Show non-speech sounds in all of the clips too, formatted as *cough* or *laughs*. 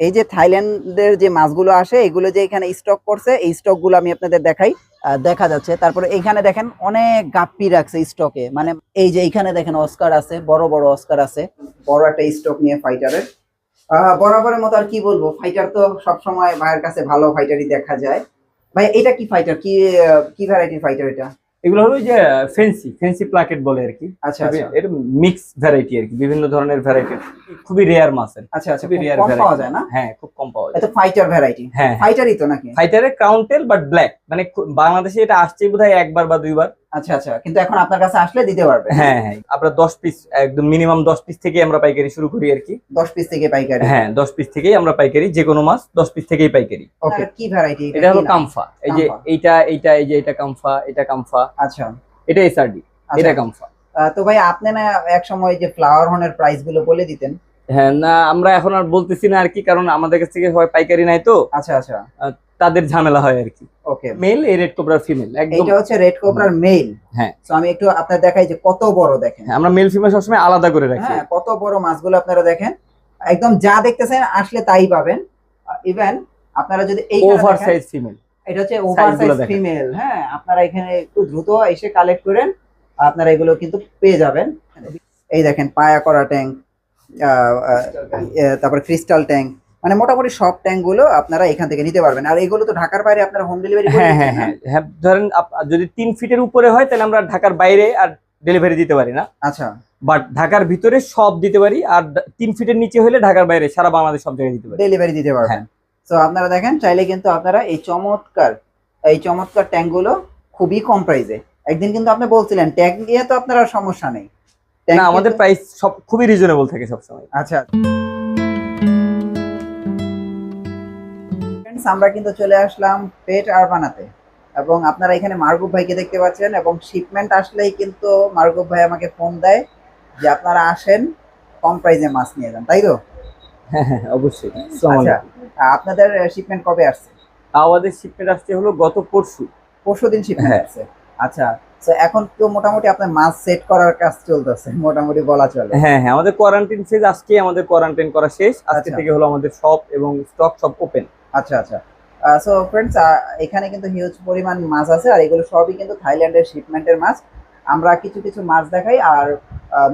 এই যে থাইল্যান্ডের যে মাছগুলো আসে, এগুলো যে এখানে স্টক করছে, এই স্টকগুলো আমি আপনাদের দেখাই দেখা যাচ্ছে। তারপরে এইখানে দেখেন অনেক গাপ্পি রাখছে স্টকে মানে এই যে এইখানে দেখেন অস্কার আছে, বড় বড় অস্কার আছে, বড় একটা স্টক নিয়ে ফাইটারের বরাবরের মতো আর কি বলব ফাইটার তো সবসময় ভাইয়ের কাছে ভালো ফাইটারই দেখা যায়। ভাই, এটা কি ফাইটার কি কি ভ্যারাইটির ফাইটার এটা? এগুলো হলো যে ফেন্সি ফেন্সি প্লাকেট বলে আর কি। আচ্ছা আচ্ছা। এটা মিক্স ভ্যারাইটি আর কি বিভিন্ন ধরনের ভ্যারাইটি খুবই রেয়ার মাছ আচ্ছা আচ্ছা খুবই খুব রেয়ার পাওয়া যায় না? হ্যাঁ খুব কম পাওয়া যায়। এটা ফাইটার ভ্যারাইটি হ্যাঁ ফাইটারই তো নাকি? ফাইটারের ক্রাউন্টেল বাট ব্ল্যাক মানে বাংলাদেশে এটা আসছে বোধহয় একবার বা দুইবার। আচ্ছা আচ্ছা। কিন্তু এখন আপনার কাছে আসলে দিতে পারবে। হ্যাঁ হ্যাঁ। আমরা দশ পিস একদম মিনিমাম দশ পিস থেকে আমরা পাইকারি শুরু করি আর কি। দশ পিস থেকে পাইকারি? হ্যাঁ দশ পিস থেকেই আমরা পাইকারি যে কোনো মাছ দশ পিস থেকেই পাইকারি। ওকে কি ভ্যারাইটি এটা হলো কামফা। এই যে এইটা এইটা এই যে এটা কামফা এটা কামফা। আচ্ছা। এটা এসআরডি আচ্ছা। এটা কামফা। আহ, তো ভাই আপনি না এক সময় যে ফ্লাওয়ার হর্নের প্রাইসগুলো বলে দিতেন? হ্যাঁ না আমরা এখন আর বলতেছি না আর কি কারণ আমাদের কাছ থেকে হয় পাইকারি নাই তো। আচ্ছা আচ্ছা। তাদের ঝামেলা হয় আর কি। ওকে মেল এই রেড কোবরার ফিমেল একদম। এটা হচ্ছে রেড কোবরার মেল হ্যাঁ। তো আমি একটু আপনার দেখাই যে কত বড় দেখেন। হ্যাঁ, আমরা মেল ফিমেল সবসময় আলাদা করে রাখি। হ্যাঁ কত বড় মাছগুলো আপনারা দেখেন। একদম যা দেখতেছেন আসলে তাই পাবেন। ইভেন আপনারা যদি এই ওভার সাইজ ফিমেল এটা হচ্ছে ওভার সাইজ ফিমেল হ্যাঁ আপনারা এখানে একটু দ্রুত এসে কালেক্ট করেন। আপনারা এগুলো কিন্তু পেয়ে যাবেন। এই দেখেন পায়া করা ট্যাঙ্ক তারপর ক্রিস্টাল ট্যাঙ্ক মানে মোটামুটি সব ট্যাঙ্কগুলো আপনারা এখান থেকে নিতে পারবেন। আর এগুলো তো ঢাকার বাইরে আপনারা হোম ডেলিভারি হ্যাঁ হ্যাঁ হ্যাঁ হ্যাঁ ধরেন যদি তিন ফিটের উপরে হয় তাহলে আমরা ঢাকার বাইরে আর ডেলিভারি দিতে পারি না। আচ্ছা। বাট ঢাকার ভিতরে সব দিতে পারি আর তিন ফিটের নিচে হলে ঢাকার বাইরে সারা বাংলাদেশ সব জায়গায় দিতে পারি। ডেলিভারি দিতে পারবেন। হ্যাঁ। তো আপনারা দেখেন চাইলে কিন্তু আপনারা এই চমৎকার এই চমৎকার ট্যাঙ্কগুলো খুবই কম প্রাইসে একদিন কিন্তু আপনি বলছিলেন ট্যাঙ্ক নিয়ে তো আপনার আর সমস্যা নেই। না আমাদের প্রাইস সব খুবই রিজনেবল থাকে সবসময়। আচ্ছা। Friends, আমরা কিন্তু চলে আসলাম পেট আরবানাতে এবং আপনারা এখানে মার্গুব ভাইকে দেখতে পাচ্ছেন এবং শিপমেন্ট আসলেই কিন্তু মার্গুব ভাই আমাকে ফোন দেয় যে আপনারা আসেন কম প্রাইসে মাছ নিয়ে যান তাই তো? হ্যাঁ হ্যাঁ অবশ্যই। আচ্ছা আপনাদের শিপমেন্ট কবে আসছে? আমাদের শিপমেন্ট আসছে হলো গত পরশু। পরশু দিন শিপমেন্ট হ্যাঁ। আসছে। আচ্ছা তো এখন তো মোটামুটি আপনার মাছ সেট করার কাজ চলতেছে মোটামুটি বলা চলে। হ্যাঁ হ্যাঁ আমাদের কোয়ারেন্টাইন ফেজ আজকে আমাদের কোয়ারেন্টাইন করা শেষ। আজকে আচ্ছা। থেকে হলো আমাদের শপ এবং স্টক সব ওপেন আচ্ছা আচ্ছা। সো ফ্রেন্ডস এখানে কিন্তু হিউজ পরিমাণ মাছ আছে আর এগুলো সবই কিন্তু থাইল্যান্ডের শিপমেন্টের মাছ। আমরা কিছু কিছু মাছ দেখাই আর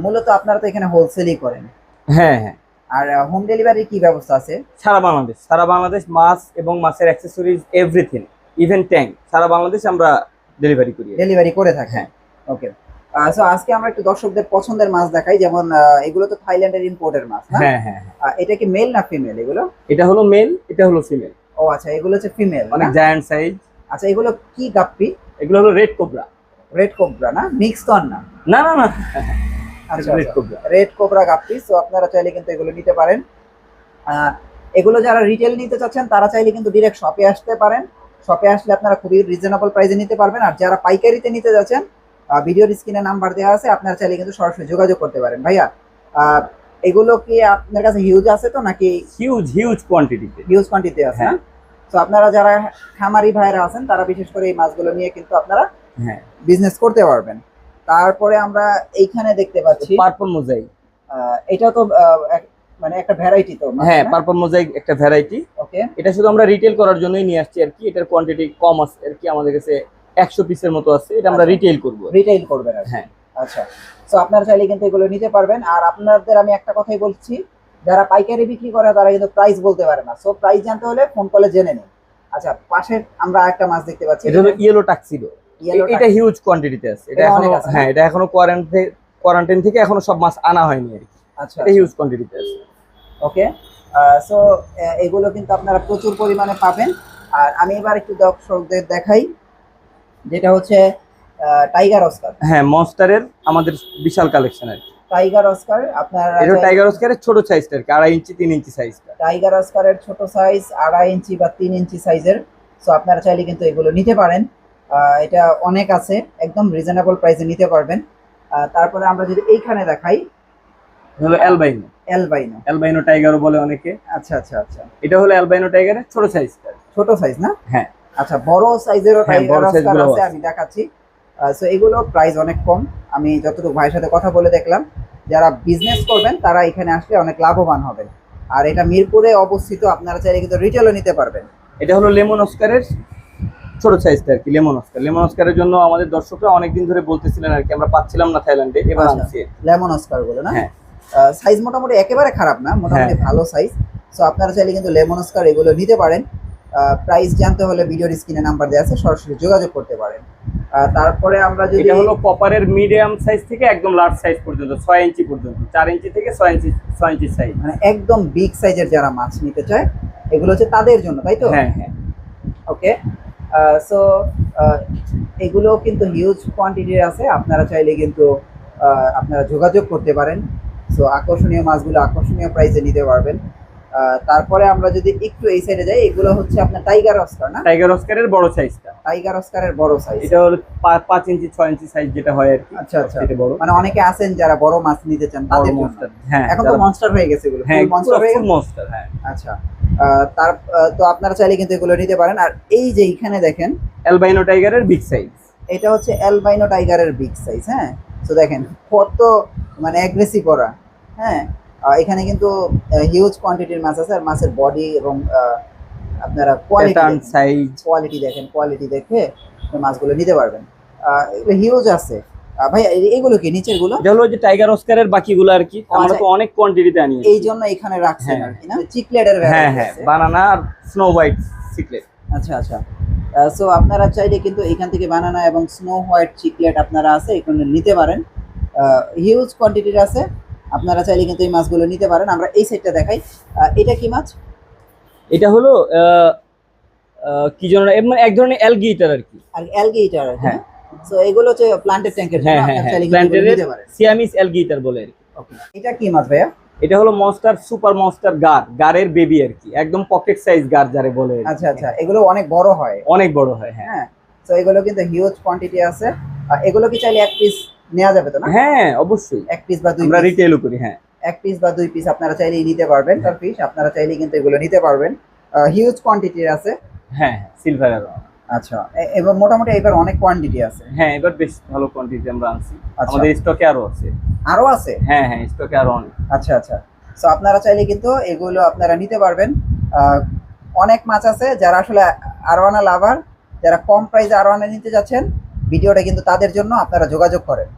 মূলত আপনারা তো এখানে হোলসেলই করেন। হ্যাঁ হ্যাঁ। আর হোম ডেলিভারি কি ব্যবস্থা আছে? সারা বাংলাদেশ। সারা বাংলাদেশ মাছ এবং মাছের অ্যাক্সেসরিজ এভরিথিং ইভেন ট্যাঙ্ক সারা বাংলাদেশ আমরা ডেলিভারি করি। ডেলিভারি করে থাকি। হ্যাঁ। ওকে সো আজকে আমরা একটু দর্শকদের পছন্দের মাছ দেখাই যেমন এগুলো তো থাইল্যান্ডের ইম্পোর্টের মাছ হ্যাঁ হ্যাঁ হ্যাঁ। এটা কি মেল না ফিমেল এগুলো? এটা হলো মেল এটা হলো ফিমেল ও আচ্ছা এগুলো হচ্ছে ফিমেল অনেক জায়ান্ট সাইজ আচ্ছা এগুলো কি গাপ্পি? এগুলো হলো রেড কোবরা রেড কোবরা না? মিক্স আর না? না না না। আচ্ছা red cobra red cobra guppy so আপনারা চাইলে কিন্তু এগুলো নিতে পারেন। এগুলো যারা রিটেল নিতে চাচ্ছেন তারা চাইলে কিন্তু ডিরেক্ট শপে আসতে পারেন। শপে আসলে আপনারা খুবই রিজনেবল প্রাইসে নিতে পারবেন। আর যারা পাইকারিতে নিতে যাচ্ছেন ভিডিওর স্ক্রিনে নাম্বার দেওয়া আছে আপনারা চাইলে কিন্তু সরাসরি যোগাযোগ করতে পারেন। ভাইয়া এগুলো কি আপনার কাছে হিউজ আছে তো নাকি হিউজ হিউজ কোয়ান্টিটিতে হিউজ কোয়ান্টিটি আছে হ্যাঁ। তো আপনারা যারা খামারি ভাইরা আছেন তারা বিশেষ করে এই মাছগুলো নিয়ে কিন্তু আপনারা হ্যাঁ। বিজনেস করতে পারবেন। তারপরে আমরা এইখানে দেখতে পাচ্ছি পার্পল মোজাইক আহ, এটা তো মানে একটা ভ্যারাইটি তো হ্যাঁ পার্পল মোজাইক একটা ভ্যারাইটি ওকে এটা শুধু আমরা রিটেল করার জন্যই নিয়ে আসছি আর কি এটার কোয়ান্টিটি কম আছে আর কি আমাদের কাছে একশো পিসের মতো আছে এটা আমরা আচ্ছা। রিটেল করব। রিটেইল করবেন হ্যাঁ। আচ্ছা। তো আপনারা চাইলে কিন্তু এগুলো নিতে পারবেন। আর আপনাদের আমি একটা কথাই বলছি যারা পাইকারি বিক্রি করে তারা কিন্তু প্রাইস বলতে পারে না। সো প্রাইস জানতে হলে ফোন কলে জেনে নিন। আচ্ছা পাশে আমরা একটা মাছ দেখতে পাচ্ছি। এটা হলো ইয়েলো টাক্সিডো এটা হিউজ কোয়ান্টিটিতে আছে। এটা এটা এখনও হ্যাঁ এটা এখনও কোয়ারেন্টাইন কোয়ারেন্টাইন থেকে এখনও সব মাছ আনা হয়নি আর কি। আচ্ছা এটা হিউজ কোয়ান্টিটিতে আছে। ওকে সো এগুলো কিন্তু আপনারা প্রচুর পরিমাণে পাবেন। আর আমি এবার একটু দর্শকদের দেখাই। যেটা হচ্ছে টাইগার অস্কার হ্যাঁ মনস্টারের আমাদের বিশাল কালেকশন আর টাইগার অস্কার আপনার এটা টাইগার অস্কারের ছোট সাইজটা আর কি আড়াই ইঞ্চি তিন ইঞ্চি সাইজটা টাইগার অস্কারের ছোট সাইজ আড়াই ইঞ্চি বা তিন ইঞ্চি সাইজের সো আপনারা চাইলে কিন্তু এগুলো নিতে পারেন। এটা অনেক আছে একদম রিজনেবল প্রাইসে নিতে পারবেন। তারপরে আমরা যদি এইখানে দেখাই হলো অ্যালবাইনো অ্যালবাইনো অ্যালবাইনো টাইগারও বলে অনেকে। আচ্ছা আচ্ছা আচ্ছা। এটা হলো অ্যালবাইনো টাইগারের ছোট সাইজটা ছোট সাইজ না? হ্যাঁ। আচ্ছা বড় সাইজেরও হ্যাঁ, টাইগার size আছে। আমি দেখাচ্ছি। সো এগুলো প্রাইস অনেক কম। আমি যতটুকু ভাইয়ের সাথে কথা বলে দেখলাম যারা বিজনেস করবেন তারা এখানে আসলে অনেক লাভবান হবে আর এটা মিরপুরে অবস্থিত আপনারা চাইলে কিন্তু রিটেলও নিতে পারবেন। এটা হলো লেমন অস্কারের ছোট সাইজটা আর কি লেমন অস্কার লেমন অস্কারের জন্য আমাদের দর্শকরা অনেকদিন ধরে বলতেছিলেন আর কি আমরা পাচ্ছিলাম না থাইল্যান্ডে এবার আচ্ছা। আনছি। লেমন অস্কারগুলো না? হ্যাঁ। সাইজ মোটামুটি একেবারে খারাপ না মোটামুটি হ্যাঁ। ভালো সাইজ সো আপনারা চাইলে কিন্তু লেমন অস্কার এগুলো নিতে পারেন। প্রাইস জানতে হলে ভিডিওর স্ক্রিনে নাম্বার দেওয়া আছে সরাসরি যোগাযোগ করতে পারেন। তারপরে আমরা যদি এটা হলো কপারের মিডিয়াম সাইজ থেকে একদম লার্জ সাইজ পর্যন্ত ছয় ইঞ্চি পর্যন্ত চার ইঞ্চি থেকে ছয় ইঞ্চি ছয় ইঞ্চি সাইজ মানে একদম বিগ সাইজের যারা মাছ নিতে চায় এগুলো হচ্ছে তাদের জন্য তাই তো? হ্যাঁ হ্যাঁ। ওকে সো এগুলো কিন্তু হিউজ কোয়ান্টিটির আছে আপনারা চাইলে কিন্তু আপনারা যোগাযোগ করতে পারেন। সো আকর্ষণীয় মাছগুলো আকর্ষণীয় প্রাইসে নিতে পারবেন। তারপরে আমরা যদি একটু এই সাইডে যাই এগুলো হচ্ছে আপনার টাইগার অস্কার না? টাইগার অস্কারের বড় সাইজটা টাইগার অস্কারের বড় সাইজ এটা হলো পা- পাঁচ ইঞ্চি ছয় ইঞ্চি সাইজ যেটা হয় আর আচ্ছা, আচ্ছা। এটা বড়। মানে অনেকে আছেন যারা বড় মাছ নিতে চান তাদের জন্য। হ্যাঁ এখন তো মনস্টার হয়ে গেছে এগুলো। হ্যাঁ মনস্টার হয়ে গেছে? মনস্টার হ্যাঁ। আচ্ছা। আহ, তার তো আপনারা চাইলে কিন্তু এগুলো নিতে পারেন। আর এই যে এখানে দেখেন অ্যালবাইনো টাইগারের বিগ সাইজ এটা হচ্ছে অ্যালবাইনো টাইগারের বিগ সাইজ হ্যাঁ? তো দেখেন কত মানে অ্যাগ্রেসিভ ওরা হ্যাঁ? এখানে কিন্তু হিউজ কোয়ান্টিটির মাছ আছে আর মাছের বডি এবং আপনারা কোয়ালিটি সাইজ কোয়ালিটি দেখেন কোয়ালিটি দেখে মাছগুলো নিতে পারবেন। এগুলো হিউজ আছে। ভাই এগুলো কি নিচেরগুলো হলো যে টাইগার অস্কারের বাকিগুলো আর কি। আমরা আচ্ছা। তো অনেক কোয়ান্টিটিতে আনি এই জন্য এখানে রাখছেন হ্যাঁ। আর কি না? চিকলেটের হ্যাঁ হ্যাঁ বানানা আর স্নো হোয়াইট সিক্রেট আচ্ছা আচ্ছা। সো আপনারা চাইলে কিন্তু এখান থেকে বানানা এবং স্নো হোয়াইট চিকলেট আপনারা আছে এখানে নিতে পারেন। হিউজ কোয়ান্টিটির আছে। আপনারা চাইলে কিন্তু এই মাছগুলো নিতে পারেন। আমরা এই সাইডটা দেখাই। এটা কি মাছ? এটা হলো কি যেন মানে এক ধরনের অ্যালগিটার আর কি। আর অ্যালগেটর হ্যাঁ। সো এগুলো হচ্ছে প্লান্টেড ট্যাঙ্কের হ্যাঁ হ্যাঁ হ্যাঁ। পারেন। সিয়ামিস অ্যালগিটার বলে আর কি. এটা কি মাছ ভাইয়া? এটা হলো মনস্টার সুপার মনস্টার গার। গারের বেবি আর কি। একদম পকেট সাইজ গার যারে বলে আচ্ছা আচ্ছা। এগুলো অনেক বড় হয়। অনেক বড় হয় হ্যাঁ। হ্যাঁ। তো এগুলো কিন্তু হিউজ কোয়ান্টিটি আছে। এগুলো কি চাইলে এক পিস নেওয়া যাবে তো না? হ্যাঁ অবশ্যই। এক পিস বা দুই আমরা? রিটেলও করি হ্যাঁ। এক পিস বা দুই পিস আপনারা চাইলেই নিতে পারবেন তার পিস আপনারা চাইলেই কিন্তু এগুলো নিতে পারবেন। হিউজ কোয়ান্টিটির আছে। হ্যাঁ সিলভার আচ্ছা এবার মোটামুটি এবার অনেক কোয়ান্টিটি আছে। হ্যাঁ এবার বেশ ভালো কোয়ান্টিটি আমরা আনছি। আচ্ছা। আমাদের স্টকে আরও আছে। আরও আছে? হ্যাঁ হ্যাঁ স্টকে আরও অনেক। আচ্ছা আচ্ছা। তো আপনারা চাইলে কিন্তু এগুলো আপনারা নিতে পারবেন। আহ, অনেক মাছ আছে যারা আসলে আরওয়ানা লাভার যারা কম প্রাইসে আরওয়ানা নিতে যাচ্ছেন ভিডিওটা কিন্তু তাদের জন্য আপনারা যোগাযোগ করেন।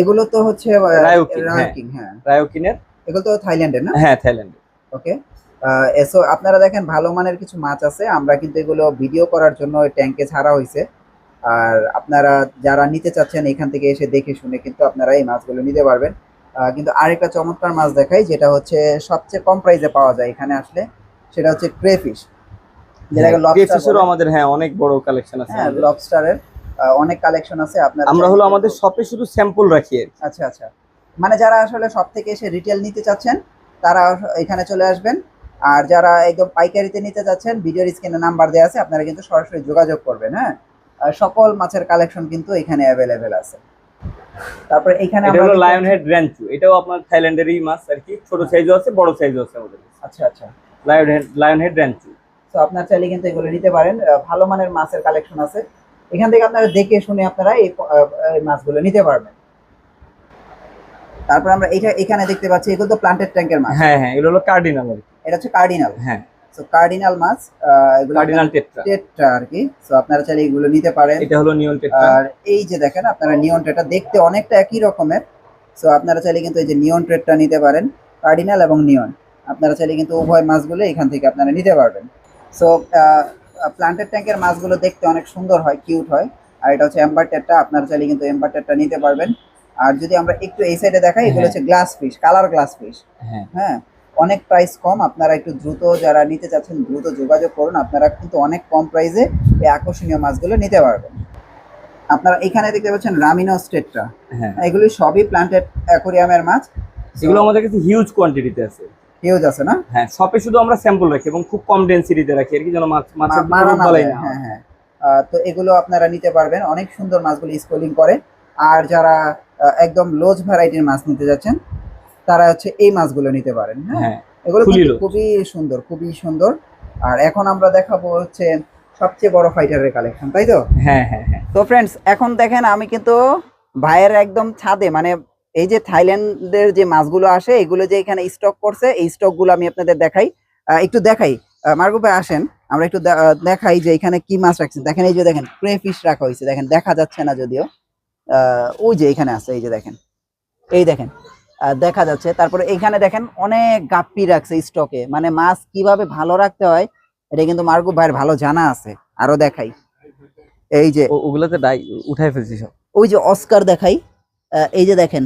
এগুলো তো হচ্ছে হ্যাঁ। হ্যাঁ। রায়োকিনের? এগুলো তো থাইল্যান্ডের না? হ্যাঁ থাইল্যান্ডে ওকে। এসো আপনারা দেখেন ভালো মানের কিছু মাছ আছে। আমরা কিন্তু এগুলো ভিডিও করার জন্য ট্যাঙ্কে ছাড়া হয়েছে আর আপনারা যারা নিতে চাচ্ছেন এখান থেকে এসে দেখে শুনে কিন্তু আপনারা এই মাছগুলো নিতে পারবেন। কিন্তু আরেকটা চমৎকার মাছ দেখাই যেটা হচ্ছে সবচেয়ে কম প্রাইসে পাওয়া যায় এখানে আসলে সেটা হচ্ছে ক্রেফিশ যেটাকে আমাদের হ্যাঁ অনেক বড় কালেকশন আছে হ্যাঁ। লবস্টারের অনেক কালেকশন আছে আপনারা আমরা হলো আমাদের শপে শুধু স্যাম্পল রাখি আচ্ছা আচ্ছা। মানে যারা আসলে সব থেকে এসে রিটেল নিতে চাচ্ছেন তারা এখানে চলে আসবেন। আর যারা একদম পাইকারিতে নিতে চাচ্ছেন ভিডিওর স্ক্রিনে নাম্বার দেওয়া আছে আপনারা কিন্তু সরাসরি যোগাযোগ করবেন হ্যাঁ? সকল মাছের কালেকশন কিন্তু এখানে অ্যাভেলেবেল আছে। তারপরে এখানে আমরা হলো লায়ন হেড র্যাঞ্চু এটাও আপনার থাইল্যান্ডেরই মাছ আর কি। ছোট সাইজও আছে বড় সাইজও আছে আমাদের। আচ্ছা আচ্ছা। Lion head lion head ranchu তো আপনার চাইলে কিন্তু এগুলো নিতে পারেন। ভালো মানের মাছের কালেকশন আছে। এখান থেকে আপনারা দেখে শুনে আপনারা এই মাছগুলো নিতে পারবেন। তারপর আমরা এটা এখানে দেখতে পাচ্ছি এগুলো তো প্লান্টেড ট্যাঙ্কের মাছ। হ্যাঁ হ্যাঁ এগুলো হলো কার্ডিনাল এটা হচ্ছে কার্ডিনাল হ্যাঁ। তো কার্ডিনাল মাছ এগুলো কার্ডিনাল টেট্রা টেট্রা আর কি। তো আপনারা চাইলে এগুলো নিতে পারেন। এটা হলো নিয়ন টেট্রা আর এই যে দেখেন আপনারা নিয়ন ট্রেটটা দেখতে অনেকটা একই রকমের। সো আপনারা চাইলে কিন্তু এই যে নিয়ন ট্রেটটা নিতে পারেন কার্ডিনাল এবং নিয়ন আপনারা চাইলে কিন্তু উভয় মাছগুলো এখান থেকে আপনারা নিতে পারবেন। সো প্লান্টেড ট্যাঙ্কের মাছগুলো দেখতে অনেক সুন্দর হয় কিউট হয়। আর এটা হচ্ছে এম্বার টেটটা আপনারা চাইলে কিন্তু এম্বার টেটটা নিতে পারবেন। আর যদি আমরা একটু এই সাইডে দেখাই এগুলো হ্যাঁ। হচ্ছে glass fish colour glass fish হ্যাঁ। হ্যাঁ অনেক প্রাইস কম। আপনারা একটু দ্রুত যারা নিতে চাচ্ছেন দ্রুত যোগাযোগ করুন। আপনারা কিন্তু অনেক কম প্রাইসে এই আকর্ষণীয় মাছগুলো নিতে পারবেন। আপনারা এখানে দেখতে পাচ্ছেন রামিনো স্টেটটা হ্যাঁ। এগুলি সবই প্লান্টেড অ্যাকোরিয়ামের মাছ। এগুলো আমাদের কাছে হিউজ কোয়ান্টিটিতে আছে। হিউজ আছে না? হ্যাঁ শপে শুধু আমরা স্যাম্পল রাখি এবং খুব কম ডেন্সিটিতে রাখি আর কি যেন মাছ মাছের না বালাই যায়, না। হ্যাঁ হ্যাঁ। তো এগুলো আপনারা নিতে পারবেন। অনেক সুন্দর মাছগুলো স্কুলিং করে। আর যারা একদম লোজ ভ্যারাইটির মাছ নিতে যাচ্ছেন তারা হচ্ছে এই মাছগুলো নিতে পারেন হ্যাঁ? হ্যাঁ এগুলো খুবই খুবই সুন্দর খুবই সুন্দর। আর এখন আমরা দেখাবো হচ্ছে সবচেয়ে বড় ফাইটারের কালেকশন তাই তো? হ্যাঁ হ্যাঁ হ্যাঁ। তো ফ্রেন্ডস এখন দেখেন আমি কিন্তু ভাইয়ের একদম ছাদে মানে এই যে থাইল্যান্ডের যে মাছগুলো আসে এগুলো যে এখানে স্টক করছে এই স্টকগুলো আমি আপনাদের দেখাই। একটু দেখাই। মার্গো ভাই আসেন। আমরা একটু দেখাই যে এখানে কি মাছ রাখছেন দেখেন এই যে দেখেন ক্রে ফিশ রাখা হয়েছে। দেখেন দেখা যাচ্ছে না যদিও। ওই যে এখানে আছে এই যে দেখেন। এই দেখেন দেখা যাচ্ছে। তারপরে এখানে দেখেন অনেক গাপ্পি রাখছে স্টকে মানে মাছ কীভাবে ভালো রাখতে হয় এটা কিন্তু মার্গো ভাইয়ের ভালো জানা আছে। আরও দেখাই। এই যে ওগুলোতে উঠাই ফেলছি সব। ওই যে অস্কার দেখাই। এই যে দেখেন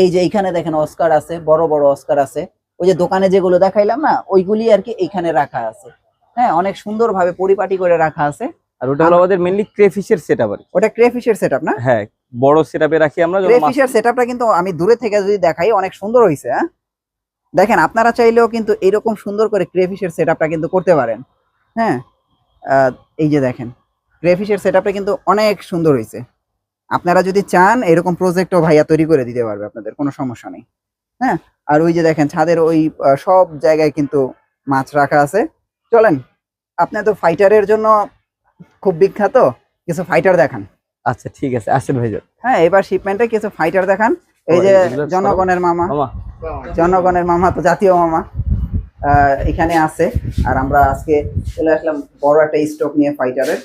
এই যে এইখানে দেখেন অস্কার আছে বড় বড় অস্কার আছে। ওই যে দোকানে যেগুলো দেখাইলাম না ওইগুলি আর কি এইখানে রাখা আছে। হ্যাঁ অনেক সুন্দরভাবে পরিপাটি করে রাখা আছে। আর ওটা হলো আমাদের মেনলি ক্রেফিশের সেট আপ আর। ওটা ক্রেফিশের সেটআপ না? হ্যাঁ বড় সেট আপে রাখি আমরা ক্রেফিশের সেটআপটা কিন্তু আমি দূরে থেকে যদি দেখাই অনেক সুন্দর হয়েছে হ্যাঁ? দেখেন আপনারা চাইলেও কিন্তু এরকম সুন্দর করে ক্রেফিশের সেটআপটা কিন্তু করতে পারেন। হ্যাঁ এই যে দেখেন ক্রেফিশের সেটআপটা কিন্তু অনেক সুন্দর হয়েছে আপনারা যদি চান এরকম প্রজেক্টও ভাইয়া তৈরি করে দিতে পারবে আপনাদের কোনো সমস্যা নেই। হ্যাঁ? আর ওই যে দেখেন ছাদের ওই সব জায়গায় কিন্তু মাছ রাখা আছে। চলেন আপনি তো ফাইটারের জন্য খুব বিখ্যাত কিছু ফাইটার দেখান। আচ্ছা ঠিক আছে আসেন ভাইজান। হ্যাঁ এবার শিপমেন্টে কিছু ফাইটার দেখান। এই যে জনগণের মামা। মামা। জনগণের মামা তো জাতীয় মামা। আহ, এখানে আছে। আর আমরা আজকে চলে আসলাম বড় একটা স্টক নিয়ে ফাইটারের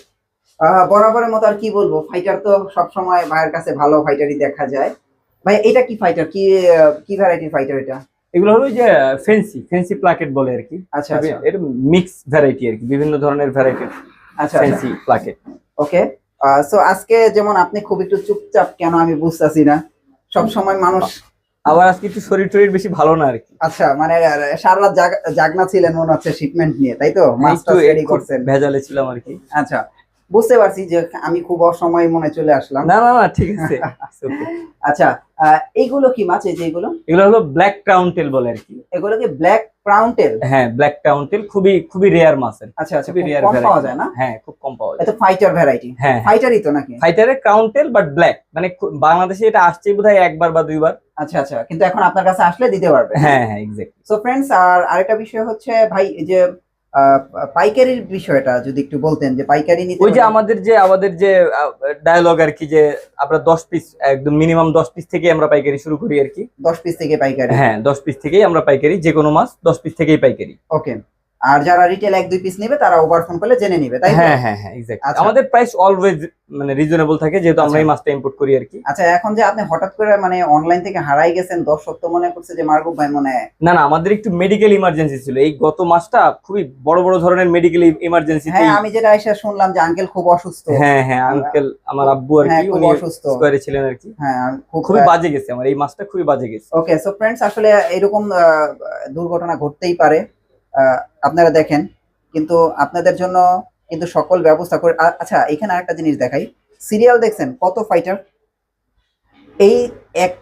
বরাবরের মতো আর কি বলব? ফাইটার তো সবসময় ভাইয়ের কাছে ভালো ফাইটারই দেখা যায়। ভাই এটা কি ফাইটার কি কি ভ্যারাইটির ফাইটার এটা? এগুলো হলো যে ফেন্সি ফেন্সি প্লাকেট বলে আর কি। আচ্ছা এটা মিক্স ভ্যারাইটি আর কি বিভিন্ন ধরনের ভ্যারাইটি আচ্ছা ফেন্সি প্লাকেট ওকে সো আজকে যেমন আপনি খুব একটু চুপচাপ কেন আমি বুঝতেছি না? সব সময় মানুষ আবার আজকে একটু শরীর টরীর বেশি ভালো না আর কি। আচ্ছা মানে সারা রাত জাগনা ছিলেন মনে হচ্ছে শিপমেন্ট নিয়ে তাই তো? একটু রেডি করছেন। ভেজালে ছিলাম আর কি। আচ্ছা। বুঝতে পারছি যে আমি খুব অসময়ে মনে চলে আসলাম। না না না ঠিক আছে। *laughs* আচ্ছা এইগুলো কি মাছ এই যে এগুলো? এগুলো হলো ব্ল্যাক ক্রাউনটেল বলে আর কি। এগুলো কি ব্ল্যাক প্রাউন্টেল হ্যাঁ ব্ল্যাক ক্রাউনটেল খুবই খুবই রেয়ার মাছ আচ্ছা আচ্ছা খুবই খুব রেয়ার পাওয়া যায় না? হ্যাঁ খুব কম পাওয়া যায়। এটা ফাইটার ভ্যারাইটি হ্যাঁ ফাইটারই তো নাকি? ফাইটারের ক্রাউনটেল বাট ব্ল্যাক মানে বাংলাদেশে এটা আসছে বোধহয় একবার বা দুইবার। আচ্ছা আচ্ছা কিন্তু এখন আপনার কাছে আসলে দিতে পারবে। হ্যাঁ হ্যাঁ এক্স্যাক্টলি সো ফ্রেন্ডস আর আরেকটা বিষয় হচ্ছে ভাই এই যে পাইকারির বিষয়টা যদি একটু বলতেন যে পাইকারি নিতে ওই যে আমাদের যে আমাদের যে ডায়লগ আর কি যে আমরা দশ পিস একদম মিনিমাম দশ পিস থেকে আমরা পাইকারি শুরু করি আর কি। দশ পিস থেকে পাইকারি। হ্যাঁ দশ পিস থেকেই আমরা পাইকারি যে কোনো মাছ দশ পিস থেকেই পাইকারি। ওকে আর যারা রিটেল এক দুই পিস নেবে তারা ওভার ফোন করলে জেনে নিবে তাই হ্যাঁ হ্যাঁ হ্যাঁ এক্স্যাক্টলি আচ্ছা। আমাদের প্রাইস অলওয়েজ মানে রিজনেবল থাকে যেহেতু আমরা আচ্ছা। এই মাছটা ইম্পোর্ট করি আর কি। আচ্ছা এখন যে আপনি হঠাৎ করে মানে অনলাইন থেকে হারাই গেছেন দর্শক তো মনে করছে যে মার্গুব ভাই মনে হয় না না আমাদের একটু মেডিকেল ইমার্জেন্সি ছিল। এই গত মাসটা খুবই বড় বড় ধরনের মেডিকেল ইমার্জেন্সি হ্যাঁ আমি যেটা এসে শুনলাম যে আঙ্কেল খুব অসুস্থ। হ্যাঁ হ্যাঁ আঙ্কেল আমার আব্বু আর হ্যাঁ কি উনি অসুস্থ। স্কোয়ারে ছিলেন আর কি। হ্যাঁ খুব খুবই বাজে গেছে আমার এই মাছটা খুবই বাজে গেছে। ওকে সো ফ্রেন্ডস আসলে এরকম দুর্ঘটনা ঘটতেই পারে। আপনারা দেখেন কিন্তু আপনাদের জন্য কিন্তু সকল ব্যবস্থা করে আচ্ছা এখানে আরেকটা জিনিস দেখাই। সিরিয়াল দেখছেন কত ফাইটার এই এক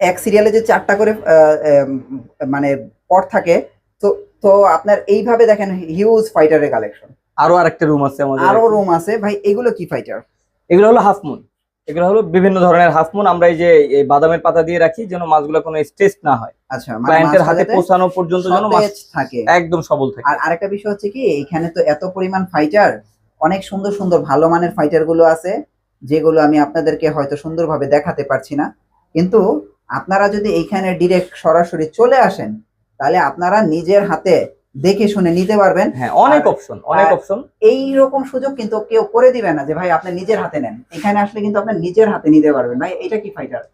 এক সিরিয়ালে যে চারটা করে মানে পট থাকে তো তো আপনার এইভাবে দেখেন হিউজ ফাইটারের কালেকশন আরও আরেকটা রুম আছে আমাদের আরও রুম আছে। ভাই এগুলো কি ফাইটার এগুলো হলো হাফ মুন এগুলো হলো বিভিন্ন ধরনের হাফ মুন আমরা এই যে এই বাদামের পাতা দিয়ে রাখি যেন মাছগুলো কোনো স্ট্রেস না হয়। আচ্ছা মানে ক্লায়েন্টের হাতে পৌঁছানো পর্যন্ত যেন মাছ থাকে। একদম সবল থাকে। আর আরেকটা বিষয় হচ্ছে কি এখানে তো এত পরিমাণ ফাইটার অনেক সুন্দর সুন্দর ভালো মানের ফাইটারগুলো আছে যেগুলো আমি আপনাদেরকে হয়তো সুন্দরভাবে দেখাতে পারছি না। কিন্তু আপনারা যদি এইখানে ডিরেক্ট সরাসরি চলে আসেন তাহলে আপনারা নিজের হাতে দেখে শুনে নিতে পারবেন। হ্যাঁ অনেক অপশন অনেক অপশন এই রকম সুযোগ কিন্তু কেউ করে দিবে না যে ভাই আপনি নিজের হাতে নেন। এখানে আসলে কিন্তু আপনি নিজের হাতে নিতে পারবেন। ভাই এটা কি ফাইটার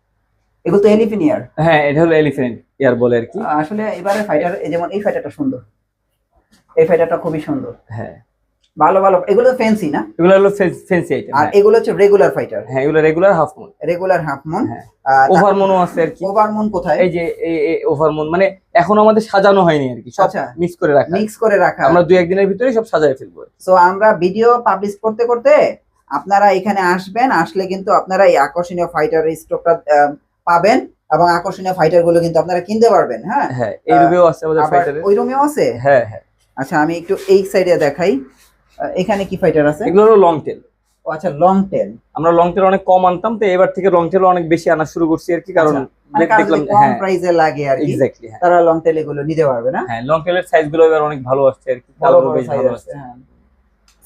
এগুলো তো এলিফিনিয়ার হ্যাঁ এটা হলো এলিফিনিয়ার ইয়ার বলে আর কি। আসলে এবারে ফাইটার যেমন এই ফাইটারটা সুন্দর। এই ফাইটারটা খুবই সুন্দর। হ্যাঁ। ভালো ভালো এগুলো তো ফ্যান্সি না? এগুলো হলো ফেন্সি আইটেম আর এগুলো হচ্ছে রেগুলার ফাইটার হ্যাঁ এগুলো regular half moon regular half moon হ্যাঁ। ওভার মুনও আছে আর কি। ওভার মুন কোথায়? এই যে এই ওভার মুন মানে এখন আমাদের সাজানো হয়নি আর কি সব আচ্ছা। মিক্স করে রাখা। মিক্স করে রাখা। আমরা দুই একদিনের ভিতরে সব সাজায় ফেলব সো আমরা ভিডিও পাবলিশ করতে করতে আপনারা এখানে আসবেন আসলে কিন্তু আপনারা এই আকর্ষণীয় ফাইটার স্টকটা পাবেন এবং আকর্ষণীয় ফাইটারগুলো কিন্তু আপনারা কিনতে পারবেন হ্যাঁ? হ্যাঁ এই রূপেও আছে আমাদের আবার ফাইটারের ওই রুমেও আছে? হ্যাঁ হ্যাঁ। আচ্ছা আমি একটু এই সাইডে দেখাই। এখানে কি ফাইটার আছে? এগুলো হলো লং টেল ও আচ্ছা লং টেল আমরা লং টেল অনেক কম আনতাম তো এবার থেকে লং টেল অনেক বেশি আনা শুরু করছি আর কি কারণ মানে দেখ- দেখলাম কম হ্যাঁ। প্রাইসে লাগে আর কি এক্স্যাক্টলি হ্যাঁ। তারা লং টেল এগুলো নিতে পারবে না? হ্যাঁ লং টেলের সাইজগুলো এবার অনেক ভালো আসছে আর কি ভালো কালারও বেশ সাইজ ভালো আসছে। হ্যাঁ।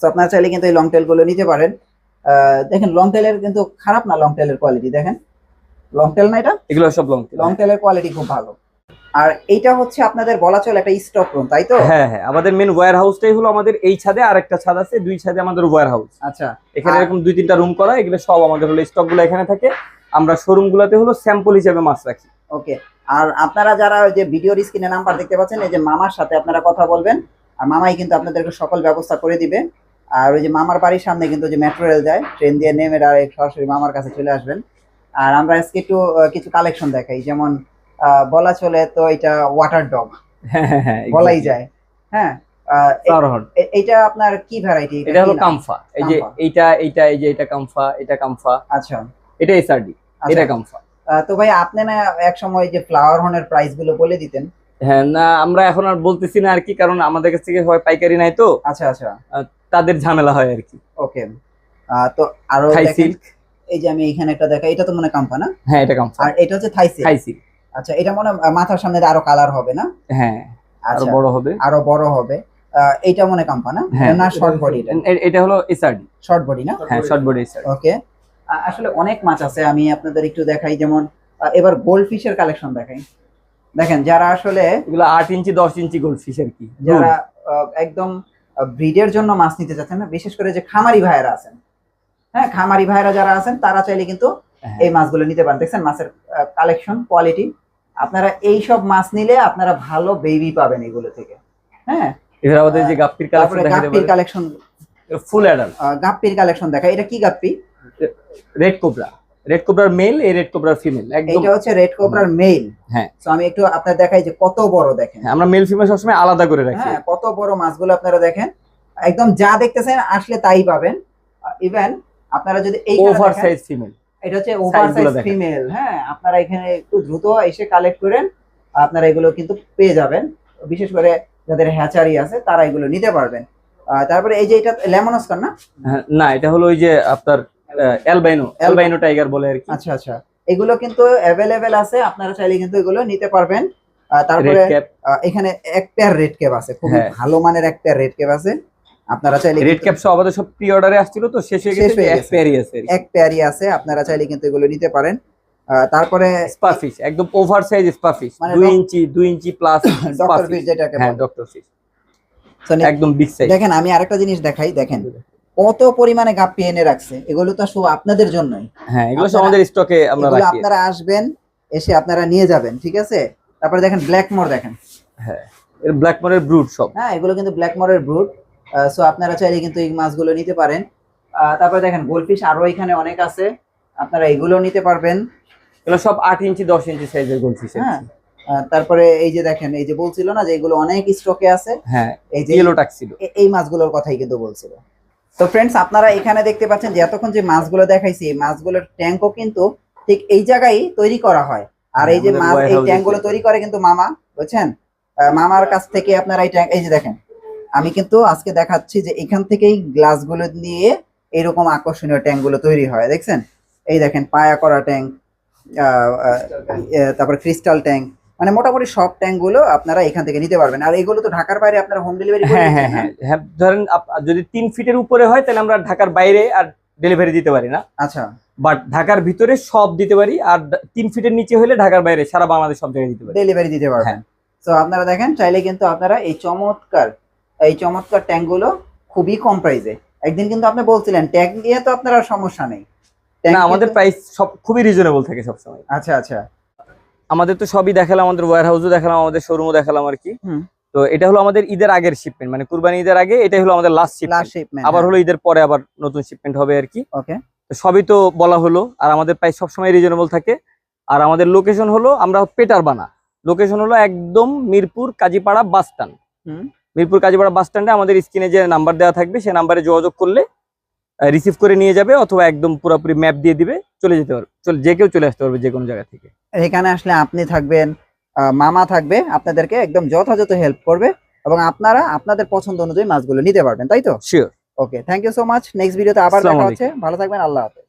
তো আপনারা চাইলে কিন্তু এই লং টেলগুলো নিতে পারেন। আহ, দেখেন লং টেলের কিন্তু খারাপ না লং টেলের কোয়ালিটি দেখেন। লং টেল না এটা? এগুলো সব লং টেল লং টেলের কোয়ালিটি খুব ভালো। আর এইটা হচ্ছে আপনাদের বলা চলে একটা স্টক রুম তাই তো? হ্যাঁ হ্যাঁ আমাদের মেন ওয়্যার হাউসটাই হলো আমাদের এই ছাদে আর একটা ছাদ আছে দুই ছাদে আমাদের ওয়্যার হাউস আচ্ছা। এখানে এরকম দুই তিনটা রুম করা এগুলো সব আমাদের হলো স্টকগুলো এখানে থাকে। আমরা শোরুম গুলাতে হলো স্যাম্পল হিসেবে মাছ রাখি। ওকে আর আপনারা যারা ওই যে ভিডিওর স্ক্রিনে নাম্বার দেখতে পাচ্ছেন এই যে মামার সাথে আপনারা কথা বলবেন আর মামাই কিন্তু আপনাদেরকে সকল ব্যবস্থা করে দিবে। আর ওই যে মামার বাড়ির সামনে কিন্তু যে মেট্রো রেল যায় ট্রেন দিয়ে নেমে ডাইরেক্ট সরাসরি মামার কাছে চলে আসবেন। আর আমরা আজকে একটু কিছু কালেকশন দেখাই যেমন বলা চলে তো এটা ওয়াটার ডগ হ্যাঁ হ্যাঁ বলাই যায়। হ্যাঁ আহ, এ- Starhorn। এ- এইটা আপনার কি ভ্যারাইটি এটা হলো কামফা। এই যে এইটা এইটা এই যে এটা কামফা এটা কামফা। আচ্ছা। এটা এসআরডি আচ্ছা। এটা কামফা। তো ভাই আপনি না এক সময় যে ফ্লাওয়ার হর্নের প্রাইসগুলো বলে দিতেন। হ্যাঁ না আমরা এখন আর বলতেছি না আর কি কারণ আমাদের কাছ থেকে হয় পাইকারি নাই তো। আচ্ছা আচ্ছা। তাদের ঝামেলা হয় আর কি। ওকে। তো আরও থাই সিল্ক এই যে আমি এখানে একটা দেখা এটা তো মনে কাম্পা না? হ্যাঁ এটা কামফা। আর এটা হচ্ছে থাই সিল্ক থাই সিল্ক আচ্ছা এটা মনে হয় মাথার সামনে আরও কালার হবে না? হ্যাঁ আরও আচ্ছা বড় হবে। আরও বড় হবে। আহ, এইটা মনে হয় কাম্পা না? হ্যাঁ না শর্ট বডি এটা? এটা হলো এসআরডি শর্ট বডি না? হ্যাঁ শর্ট বডি এসআরডি ওকে আসলে অনেক মাছ আছে আমি আপনাদের একটু দেখাই। যেমন এবার গোল্ড ফিশের কালেকশন দেখাই। দেখেন যারা আসলে এগুলো আট ইঞ্চি দশ ইঞ্চি গোল্ড ফিশ আর কি। যারা একদম ব্রিডের জন্য মাছ নিতে চাচ্ছেন না বিশেষ করে যে খামারি ভাইয়েরা আছেন। হ্যাঁ খামারি ভাইয়েরা যারা আছেন তারা চাইলে কিন্তু হ্যাঁ। এই মাছগুলো নিতে পারেন। দেখছেন মাছের কালেকশন কোয়ালিটি আপনারা এই সব মাছ নিলে আপনারা ভালো বেবি পাবেন এগুলো থেকে। হ্যাঁ? আমাদের যে গাপ্পির কালেকশন গাপ্পির কালেকশন ফুল অ্যাডাল্ট গাপ্পির কালেকশন দেখা এটা কি গাপ্পি? রেড কোবরা রেড কোবরার মেল এই রেড কোবরার ফিমেল একদম এটা হচ্ছে রেড কোবরার মেল হ্যাঁ। তো আমি একটু আপনার দেখাই যে কত বড় দেখেন। হ্যাঁ, আমরা মেল ফিমেল সবসময় আলাদা করে রাখি। হ্যাঁ কত বড় মাছগুলো আপনারা দেখেন। একদম যা দেখতেছেন আসলে তাই পাবেন। ইভেন আপনারা যদি এই ওভার সাইজ ফিমেল এটা হচ্ছে ওভার সাইজ ফিমেল হ্যাঁ? আপনারা এখানে একটু দ্রুত এসে কালেক্ট করেন আপনারা এগুলো কিন্তু পেয়ে যাবেন। বিশেষ করে যাদের হ্যাচারি আছে তারা এগুলো নিতে পারবেন। তারপরে এই যে এটা লেমন অস্কার না? না এটা হলো ওই যে আপনার অ্যালবাইনো অ্যালবাইনো টাইগার বলে আর কি। আচ্ছা আচ্ছা। এগুলো কিন্তু অ্যাভেলেবেল আছে আপনারা চাইলে কিন্তু এগুলো নিতে পারবেন। তারপরে এখানে এক পেয়ার রেড ক্যাপ আছে খুব হ্যাঁ। ভালো মানের এক পেয়ার রেড ক্যাপ আছে। আপনারা চাইলে রেড কিন্তু- ক্যাপ সব আমাদের সব প্রি অর্ডারে আসছিল তো শেষ হয়ে গেছে এক গেছে। পেয়ারই আছে। এক পেয়ারই আছে আপনারা চাইলে কিন্তু এগুলো নিতে পারেন। তারপরে স্পারফিশ একদম ওভার সাইজ মানে দুই ইঞ্চি দুই ইঞ্চি প্লাস ডক্টর ফিশ যেটাকে হ্যাঁ ডক্টর ফিশ একদম বিগ সাইজ দেখেন আমি আরেকটা জিনিস দেখাই দেখেন। কত পরিমাণে গাপ্পি এনে রাখছে এগুলো তো শুধু আপনাদের জন্যই। হ্যাঁ এগুলো আপনারা- আমাদের স্টকে আমরা রাখি। আপনারা আসবেন এসে আপনারা নিয়ে যাবেন ঠিক আছে? তারপরে দেখেন ব্ল্যাক ব্ল্যাকমোর দেখেন। হ্যাঁ এর ব্ল্যাক মনের ব্রুড সব। হ্যাঁ এগুলো কিন্তু ব্ল্যাক ব্ল্যাকমোরের ব্রুট সো আপনারা চাইলে কিন্তু এই মাছগুলো নিতে পারেন। তারপরে দেখেন গোলফিশ আরও এখানে অনেক আছে। আপনারা এগুলো নিতে পারবেন। এগুলো সব আট ইঞ্চি দশ ইঞ্চি সাইজের গোল্ড ফিশ হ্যাঁ তারপরে এই যে দেখেন এই যে বলছিল না যে এগুলো অনেক স্টকে আছে হ্যাঁ এই যে ইয়েলো এই মাছগুলোর কথাই কিন্তু বলছিল। তো ফ্রেন্ডস আপনারা এখানে দেখতে পাচ্ছেন যে এতক্ষণ যে মাছগুলো দেখাইছি এই মাছগুলোর ট্যাঙ্কও কিন্তু ঠিক এই জায়গায় তৈরি করা হয়। আর এই যে মাছ এই ট্যাঙ্কগুলো তৈরি করে। কিন্তু মামা বুঝছেন? মামার কাছ থেকে আপনারা এই ট্যাঙ্ক এই যে দেখেন আমি কিন্তু আজকে দেখাচ্ছি যে এখান থেকেই গ্লাসগুলো দিয়ে এরকম আকর্ষণীয় ট্যাঙ্কগুলো তৈরি হয় দেখছেন? এই দেখেন পায়া করা ট্যাঙ্ক তারপর ক্রিস্টাল ট্যাঙ্ক মানে মোটামুটি সব ট্যাঙ্কগুলো আপনারা এখান থেকে নিতে পারবেন। আর এগুলো তো ঢাকার বাইরে আপনারা হোম ডেলিভারি হ্যাঁ হ্যাঁ হ্যাঁ হ্যাঁ ধরেন যদি তিন ফিটের উপরে হয় তাহলে আমরা ঢাকার বাইরে আর ডেলিভারি দিতে পারি না। আচ্ছা। বাট ঢাকার ভিতরে সব দিতে পারি আর তিন ফিটের নিচে হলে ঢাকার বাইরে সারা বাংলাদেশ সব জায়গায় দিতে পারি। ডেলিভারি দিতে পারবেন। হ্যাঁ। তো আপনারা দেখেন চাইলে কিন্তু আপনারা এই চমৎকার এই চমৎকার ট্যাঙ্কগুলো খুবই কম প্রাইসে একদিন কিন্তু আপনি বলছিলেন ট্যাঙ্ক নিয়ে তো আপনার আর সমস্যা নেই। না আমাদের প্রাইস সব খুবই রিজনেবল থাকে সবসময়। আচ্ছা আচ্ছা। আমাদের তো সবই দেখালাম আমাদের ওয়্যার হাউসও দেখালাম আমাদের শোরুমও দেখালাম আর কি। তো এটা হলো আমাদের ঈদের আগের শিপমেন্ট মানে কুরবানি ঈদের আগে এটাই হলো আমাদের লাস্ট শিপমেন্ট আবার হলো ঈদের পরে আবার নতুন শিপমেন্ট হবে আর কি। ওকে তো সবই তো বলা হলো আর আমাদের প্রাইস সবসময় রিজনেবল থাকে। আর আমাদের লোকেশন হলো আমরা পেটার বানা লোকেশন হলো একদম মিরপুর কাজীপাড়া বাস স্ট্যান্ড হুম। মিরপুর কাজীপাড়া বাস স্ট্যান্ডে আমাদের স্ক্রিনে যে নাম্বার দেওয়া থাকবে সেই নাম্বারে যোগাযোগ করলে রিসিভ করে নিয়ে যাবে অথবা একদম পুরোপুরি ম্যাপ দিয়ে দিবে চলে যেতে পারবে চলে যে কেউ চলে আসতে পারবে যে কোনো জায়গা থেকে। এখানে আসলে আপনি থাকবেন মামা থাকবে আপনাদেরকে একদম যথাযথ হেল্প করবে এবং আপনারা আপনাদের পছন্দ অনুযায়ী মাছগুলো নিতে পারবেন তাই তো? Sure okay thank you so much next ভিডিওতে আবার দেখা হচ্ছে। ভালো থাকবেন আল্লাহ হাফেজ।